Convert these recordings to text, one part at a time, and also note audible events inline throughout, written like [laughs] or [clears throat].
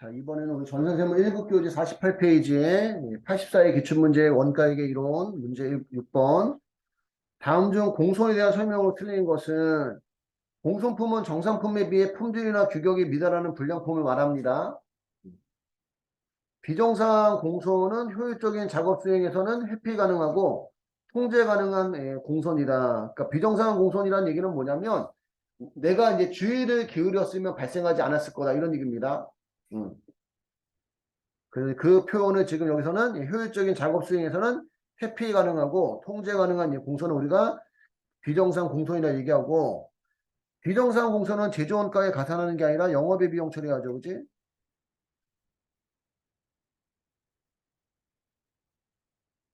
자, 이번에는 우리 전선생물 1급 교재 48페이지에 84의 기출문제 원가액의 이론 문제 6번 다음 중 공손에 대한 설명으로 틀린 것은 공손품은 정상품에 비해 품질이나 규격이 미달하는 불량품을 말합니다. 비정상 공손은 효율적인 작업 수행에서는 회피 가능하고 통제 가능한 예, 공손이다. 그러니까 비정상한 공손이라는 얘기는 뭐냐면 내가 이제 주의를 기울였으면 발생하지 않았을 거다 이런 얘기입니다. 음. 그, 그 표현을 지금 여기서는 예, 효율적인 작업 수행에서는 회피 가능하고 통제 가능한 예, 공손을 우리가 비정상 공손이라 얘기하고 비정상 공손은 제조원가에 가산하는 게 아니라 영업의 비용 처리하죠. 그지?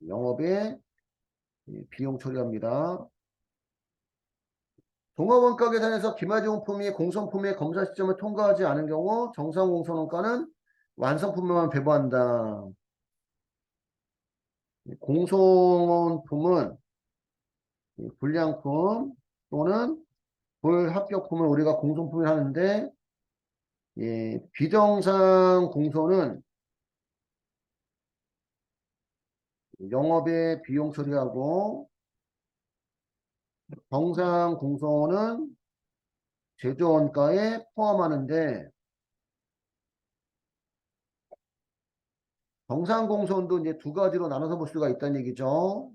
영업의 예, 비용 처리합니다. 종합원가 계산에서 기말제공품이 공선품의 검사 시점을 통과하지 않은 경우 정상 공선원가는 완성품에만 배부한다. 공손품은 불량품 또는 불합격품을 우리가 공손품을 하는데 예, 비정상 공손은 영업의 비용 처리하고 정상 공손은 제조 원가에 포함하는데 정상 공손도 이제 두 가지로 나눠서 볼 수가 있다는 얘기죠.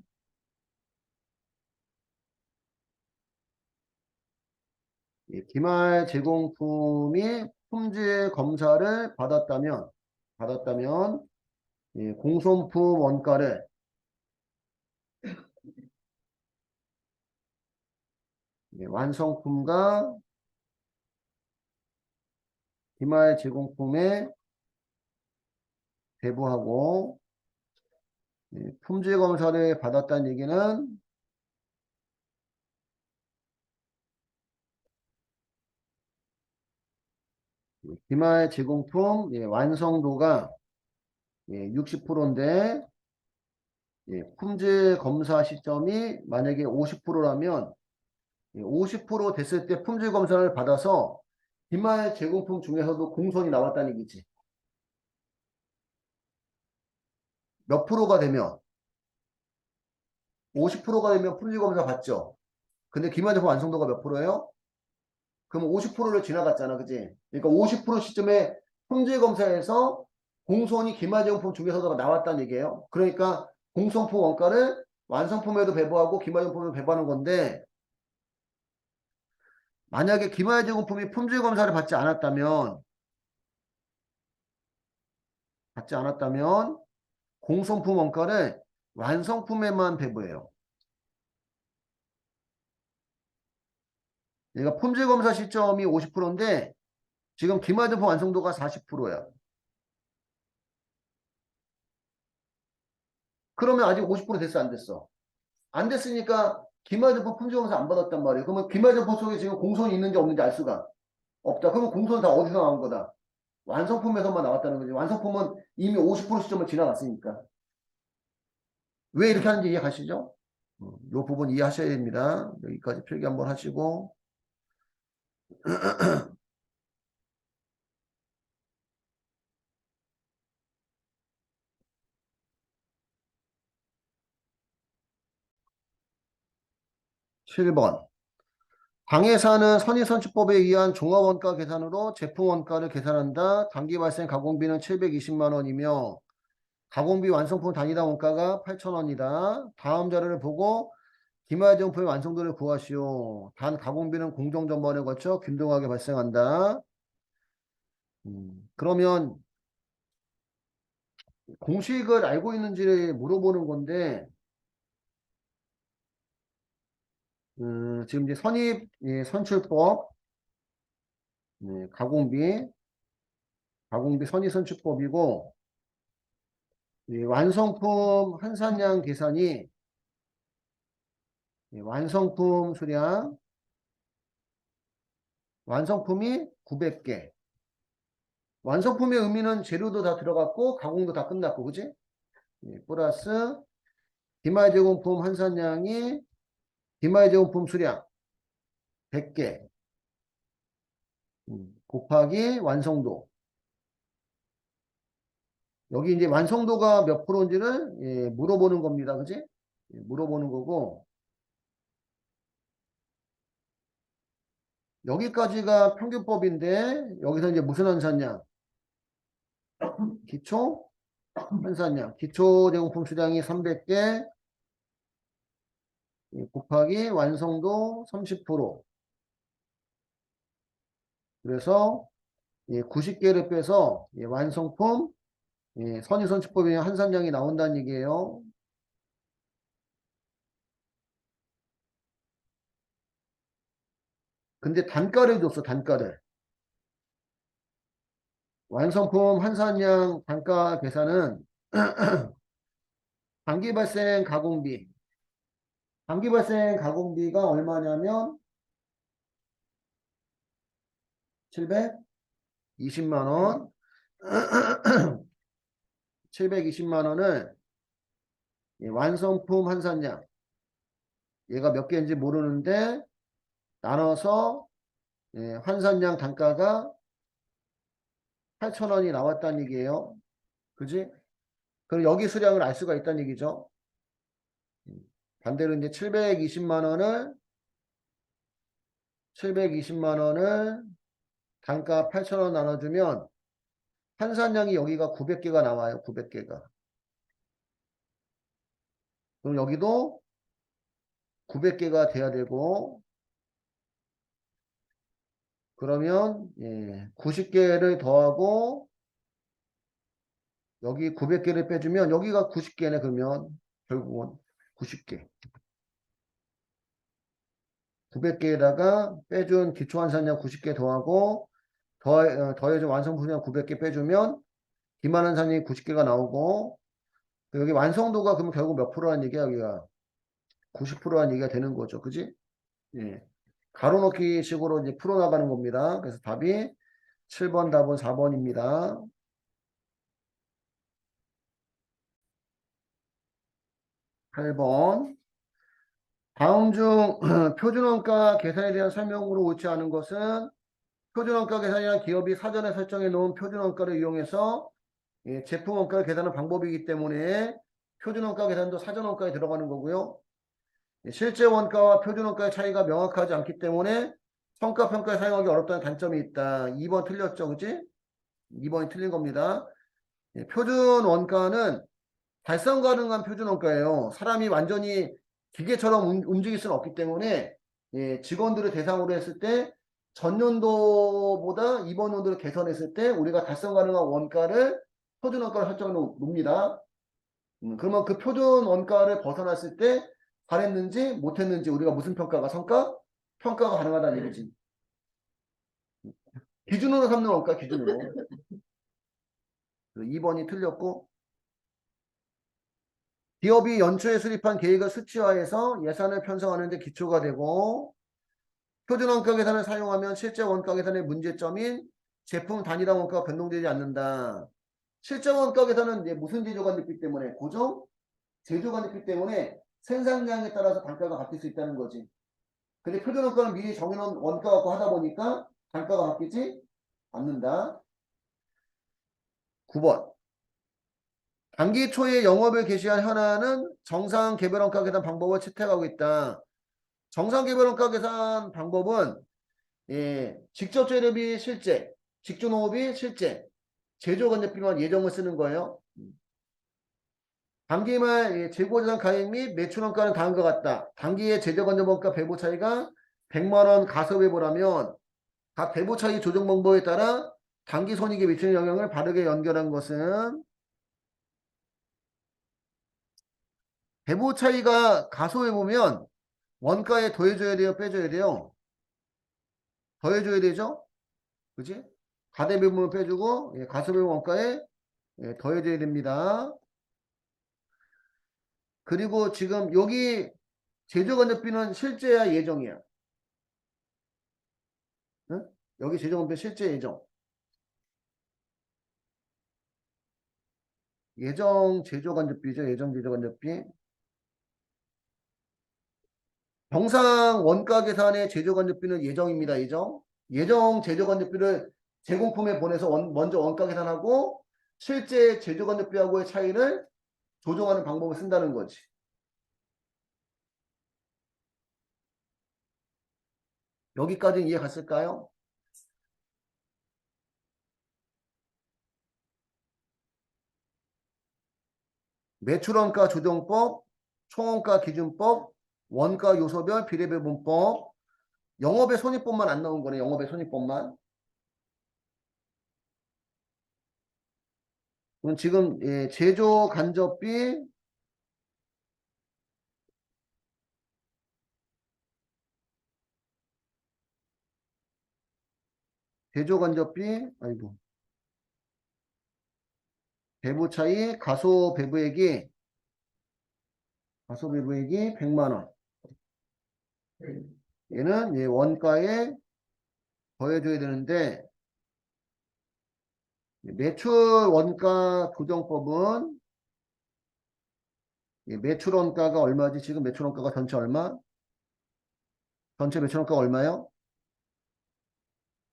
예, 기말 제공품이 품질 검사를 받았다면 받았다면 예, 공손품 원가를 예, 완성품과 기말 제공품에 배부하고 예, 품질 검사를 받았다는 얘기는 기말 제공품 예, 완성도가 예, 60%인데 예, 품질 검사 시점이 만약에 50%라면 50% 됐을 때 품질 검사를 받아서 기말 제공품 중에서도 공손이 나왔다는 얘기지. 몇 프로가 되면 50%가 되면 품질 검사 받죠. 근데 기말 제품 완성도가 몇 프로예요? 그럼 50%를 지나갔잖아. 그지? 그러니까 50% 시점에 품질 검사에서 공손이 기말 제공품 중에서도 나왔다는 얘기예요. 그러니까 공손품 원가를 완성품에도 배부하고 기말 제공품에도 배부하는 건데 만약에 기말 제공품이 품질 검사를 받지 않았다면 받지 않았다면 공손품 원가를 완성품에만 배부해요. 얘가 품질 검사 시점이 50%인데 지금 기말 제품 완성도가 40%야. 그러면 아직 50% 됐어 안 됐어? 안 됐으니까 기말제품 품질검사 안 받았단 말이에요. 그러면 기말제품 속에 지금 공손이 있는지 없는지 알 수가 없다. 그러면 공손은 다 어디서 나온 거다? 완성품에서만 나왔다는 거지. 완성품은 이미 50% 시점을 지나갔으니까. 왜 이렇게 하는지 이해 가시죠? 어, 이 부분 이해하셔야 됩니다. 여기까지 필기 한번 하시고. [clears throat] 7번 방해사는 선의선출법에 의한 종합원가 계산으로 제품원가를 계산한다. 단기 발생 가공비는 720만 원이며 가공비 완성품 단위당 원가가 8,000원이다. 다음 자료를 보고 기말제품의 완성도를 구하시오. 단 가공비는 공정 전반을 거쳐 균등하게 발생한다. 음, 그러면 공식을 알고 있는지를 물어보는 건데 음, 지금 이제 선입 예, 선출법 네, 가공비 가공비 선입 선출법이고 예, 완성품 한산량 계산이 예, 완성품 수량 완성품이 900개 완성품의 의미는 재료도 다 들어갔고 가공도 다 끝났고 그지? 예, 플러스 기말 제공품 한산량이 기말 제공품 수량 100개 음, 곱하기 완성도 여기 이제 완성도가 몇 프로인지를 예, 물어보는 겁니다. 그지? 예, 물어보는 거고 여기까지가 평균법인데 여기서 이제 무슨 환산량? 기초 환산량. 기초 제공품 수량이 300개 예, 곱하기 완성도 30% 그래서 예, 90개를 빼서 예, 완성품 예, 선의선취법에 한산량이 나온다는 얘기예요. 근데 단가를 줬어, 단가를. 완성품 한산량 단가 계산은 [clears throat] 단기 발생 가공비. 단기 발생 가공비가 얼마냐면 720만 원. [clears throat] 720만 원을 이 완성품 한산량 얘가 몇 개인지 모르는데 나눠서 예, 환산량 단가가 8,000원이 나왔다는 얘기예요. 그지? 그럼 여기 수량을 알 수가 있다는 얘기죠. 반대로 이제 720만 원을 720만 원을 단가 8,000원 나눠주면 한산량이 여기가 900개가 나와요. 900개가. 그럼 여기도 900개가 돼야 되고 그러면 예, 90개를 더하고 여기 900개를 빼주면 여기가 90개네 그러면 결국은 90개. 900개에다가 빼준 기초환산량 90개 더하고 더, 어, 더해준 완성분량 900개 빼주면 기만환산량이 90개가 나오고 여기 완성도가 그러면 결국 몇 프로란 얘기야 여기가? 90%란 얘기가 되는 거죠. 그지? 예. 가로놓기 식으로 이제 풀어나가는 겁니다. 그래서 답이 7번 답은 4번입니다 8번 다음 중 [clears throat] 표준원가 계산에 대한 설명으로 옳지 않은 것은 표준원가 계산이란 기업이 사전에 설정해 놓은 표준원가를 이용해서 예, 제품 원가를 계산하는 방법이기 때문에 표준원가 계산도 사전원가에 들어가는 거고요. 예, 실제 원가와 표준원가의 차이가 명확하지 않기 때문에 성과평가에 사용하기 어렵다는 단점이 있다. 2번 틀렸죠, 그지? 2번이 틀린 겁니다. 예, 표준원가는 달성 가능한 표준 원가예요. 사람이 완전히 기계처럼 움- 움직일 수는 없기 때문에 예, 직원들을 대상으로 했을 때 전년도보다 이번 연도를 개선했을 때 우리가 달성 가능한 원가를 표준 원가를 설정해 놓- 놓습니다. 음, 그러면 그 표준 원가를 벗어났을 때 잘했는지 못했는지 우리가 무슨 평가가 성과? 평가가 가능하다는 얘기지. 기준으로 삼는 원가 기준으로. [laughs] 2번이 틀렸고 기업이 연초에 수립한 계획을 수치화해서 예산을 편성하는 데 기초가 되고 표준 원가 계산을 사용하면 실제 원가 계산의 문제점인 제품 단위당 원가가 변동되지 않는다. 실제 원가 계산은 이제 무슨 제조가 있기 때문에 고정 제조가 있기 때문에 생산량에 따라서 단가가 바뀔 수 있다는 거지. 근데 표준 원가는 미리 정해놓은 원가 갖고 하다 보니까 단가가 바뀌지 않는다. 9번. 단기 초에 영업을 개시한 현안은 정상 개별 원가 계산 방법을 채택하고 있다. 정상 개별 원가 계산 방법은 예, 직접 재료비 실제, 직주 농업이 실제, 제조 건조비만 예정을 쓰는 거예요. 단기말 예, 재고자산 가액 및 매출 원가는 다음과 같다. 단기의 제조 건조 원가 배부 차이가 100만 원 가서 배부라면 각 배부 차이 조정 방법에 따라 단기 손익에 미치는 영향을 바르게 연결한 것은 배부 차이가 가소해 보면 원가에 더해줘야 돼요, 빼줘야 돼요. 더해줘야 되죠? 그지? 가대배분을 빼주고 예, 가소배분 원가에 예, 더해줘야 됩니다. 그리고 지금 여기 제조건조비는 실제야 예정이야. 응? 여기 제조건조비 실제 예정. 예정 제조건조비죠. 예정 제조건조비. 정상 원가 계산의 제조 건조비는 예정입니다. 예정. 예정 제조 건조비를 제공품에 보내서 원- 먼저 원가 계산하고 실제 제조간접비하고의 차이를 조정하는 방법을 쓴다는 거지. 여기까지 이해 갔을까요? 매출원가 조정법, 총원가 기준법, 원가 요소별 비례배 분법, 영업의 손익법만 안 나온 거네. 영업의 손익법만. 그럼 지금 예, 제조 간접비 제조 간접비 아이고 배부 차이 가소 배부액이 가소 배부액이 100만 원. 얘는 예, 원가에 더해줘야 되는데 매출 원가 조정법은 예, 매출 원가가 얼마지? 지금 매출 원가가 전체 얼마? 전체 매출 원가가 얼마요?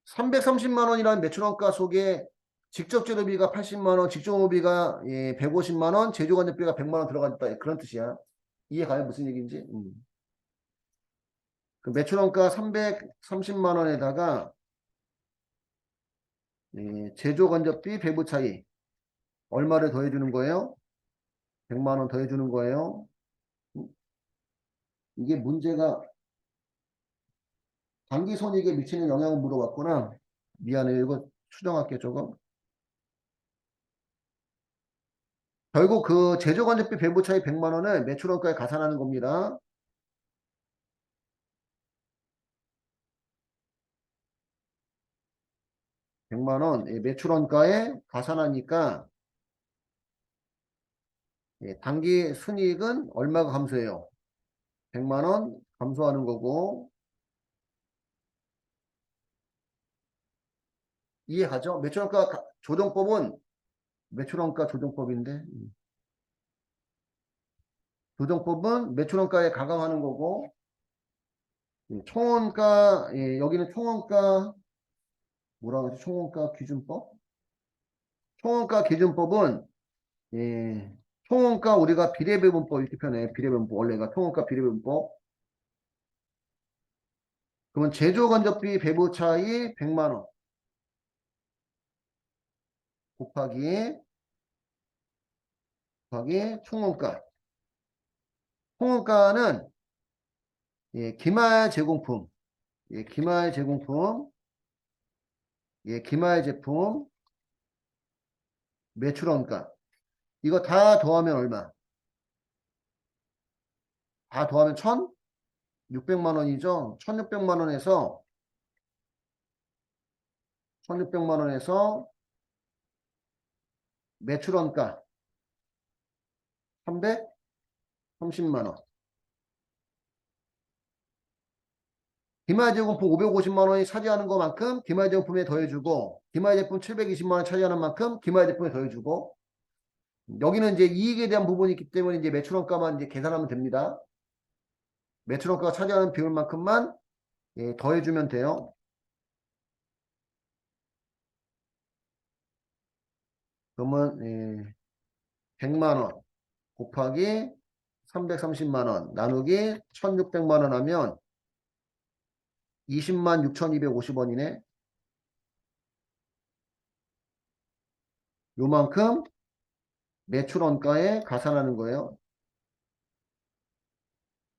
330만 원이라는 매출 원가 속에 직접 재료비가 80만 원, 직접 호비가 예, 150만 원, 제조관접비가 100만 원 들어간다. 그런 뜻이야. 이해 가요? 무슨 얘기인지? 음. 그 매출 원가 330만 원에다가 예, 제조 간접비 배부 차이 얼마를 더해 주는 거예요? 100만 원 더해 주는 거예요. 음? 이게 문제가 단기 손익에 미치는 영향을 물어봤구나. 미안해요. 이거 수정할게요. 조금. 결국 그 제조 간접비 배부 차이 100만 원을 매출 원가에 가산하는 겁니다. 백만원 예, 매출 원가에 가산하니까 예, 단기 순이익은 얼마가 감소해요? 100만 원 감소하는 거고 이해가죠? 매출원가 가- 조정법은 매출원가 조정법인데 음. 조정법은 매출원가에 가감하는 거고 예, 총원가 예, 여기는 총원가 뭐라 그러지? 총원가 기준법? 총원가 기준법은 예, 총원가 우리가 비례배분법 이렇게 표현해. 비례배분법 원래가 총원가 비례배분법. 그러면 제조 간접비 배부 차이 100만 원 곱하기 곱하기 총원가. 총원가는 예, 기말 제공품, 예, 기말 제공품, 예, 기말 제품, 매출원가. 이거 다 더하면 얼마? 다 더하면 1,600만 원이죠. 1,600만 원에서 1,600만 원에서 매출원가 330만 원. 기마제공품 550만 원이 차지하는 것만큼 기마제공품에 더해주고 기마제품 720만 원 차지하는 만큼 기마제품에 더해주고 여기는 이제 이익에 대한 부분이 있기 때문에 이제 매출원가만 이제 계산하면 됩니다. 매출원가가 차지하는 비율만큼만 예, 더해주면 돼요. 그러면 예, 100만 원 곱하기 330만 원 나누기 1600만 원 하면 20만 6250원이네. 요만큼 매출 원가에 가산하는 거예요.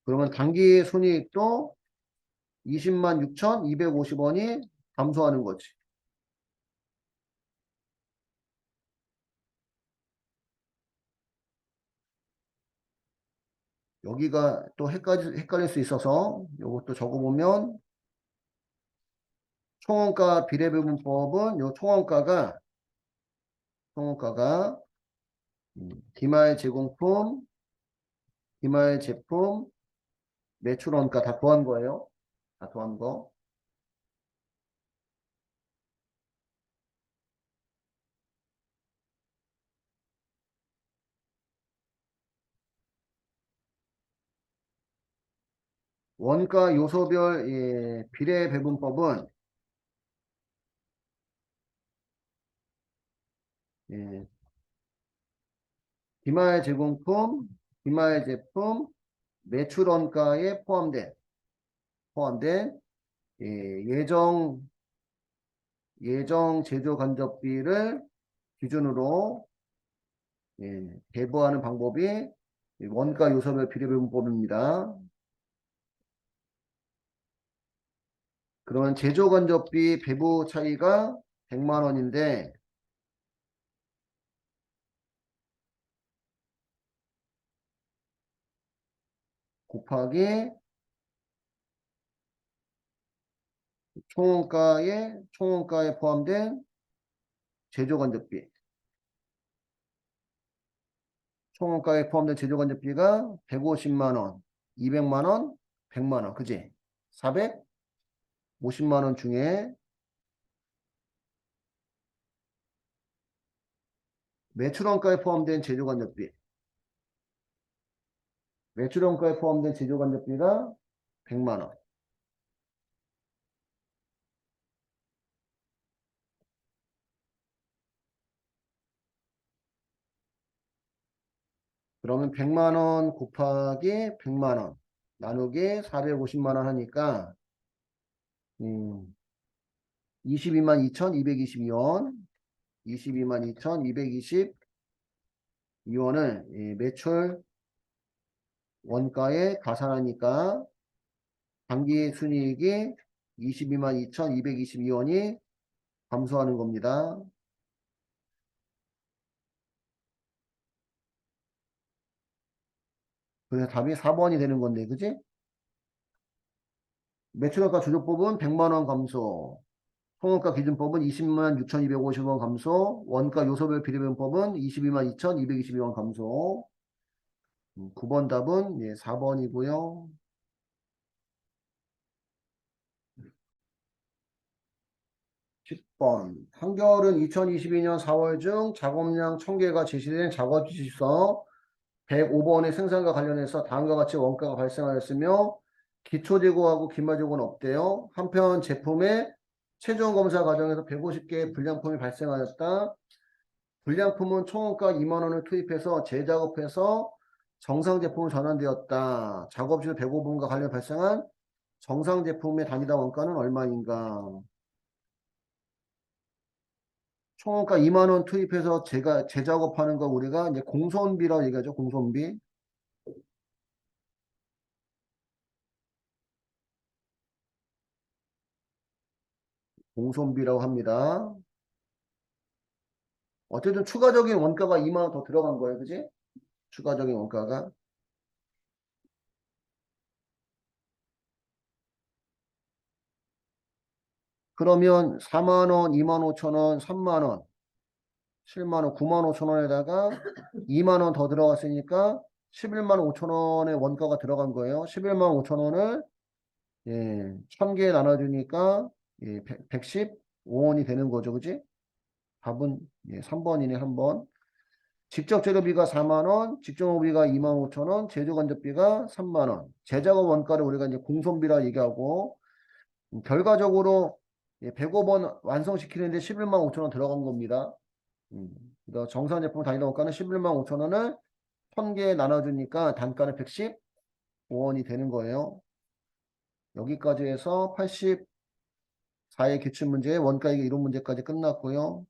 그러면 단기 순이익도 20만 6,250원이 감소하는 거지. 여기가 또 헷갈릴 수 있어서 이것도 적어보면 총원가 비례배분법은 요 총원가가 총원가가 음, 기말 제공품, 기말 제품, 매출 원가 다 더한 거예요. 다 더한 거. 원가 요소별 예, 비례 배분법은 예, 기말 제공품, 기말 제품, 매출 원가에 포함된 포함된 예, 예정 예정 제조 간접비를 기준으로 예, 배부하는 방법이 원가 요소별 비례배분법입니다. 그러면 제조 간접비 배부 차이가 100만 원인데 곱하기 총원가에 총원가에 포함된 제조간접비 총원가에 포함된 제조간접비가 150만원, 200만원, 100만원 그지? 450만원 중에 매출원가에 포함된 제조간접비 매출원가에 포함된 제조간접비가 100만 원. 그러면 100만 원 곱하기 100만 원 나누기 450만 원 하니까 음, 22만 2,222원 22만 2,222원을 매출 원가에 가산하니까 단기 순이익이 22만 2,222원이 감소하는 겁니다. 그래서 답이 4번이 되는 건데, 그지? 매출원가 조정법은 100만원 감소, 통원가 기준법은 20만 6,250원 감소, 원가 요소별 비례변법은 22만 2,222원 감소. 9번 답은 예, 4번이고요. (10번) 한겨울은 2022년 4월 중 작업량 1000개가 제시된 작업 지시서 105번의 생산과 관련해서 다음과 같이 원가가 발생하였으며 기초 재고하고 기말 재고는 없대요. 한편 제품의 최종 검사 과정에서 150개의 불량품이 발생하였다. 불량품은 총원가 2만 원을 투입해서 재작업해서 정상 제품으로 전환되었다. 작업실 105분과 관련 발생한 정상 제품의 단위당 원가는 얼마인가? 총원가 2만 원 투입해서 제가 재작업하는 거 우리가 이제 공손비라고 얘기하죠. 공손비. 공손비라고 합니다. 어쨌든 추가적인 원가가 2만 원 더 들어간 거예요. 그지? 추가적인 원가가. 그러면 4만원, 2만 5천원, 3만원, 7만원, 9만 5천원에다가 2만원 [laughs] 더 들어갔으니까 11만 5천원의 원가가 들어간 거예요. 11만 5천원을 예, 1000개 나눠주니까 예, 115원이 되는 거죠. 그지? 답은 예, 3번이네, 3번. 직접 재료비가 4만원, 직종호비가 2만 5천원, 제조간접비가 3만원. 제작업 원가를 우리가 이제 공손비라 얘기하고, 음, 결과적으로 105번 완성시키는데 11만 5천원 들어간 겁니다. 음, 정산 제품 단위 원가는 11만 5천원을 1000개 나눠주니까 단가는 115원이 되는 거예요. 여기까지 해서 84의 기출문제 원가액의 이론 문제까지 끝났고요.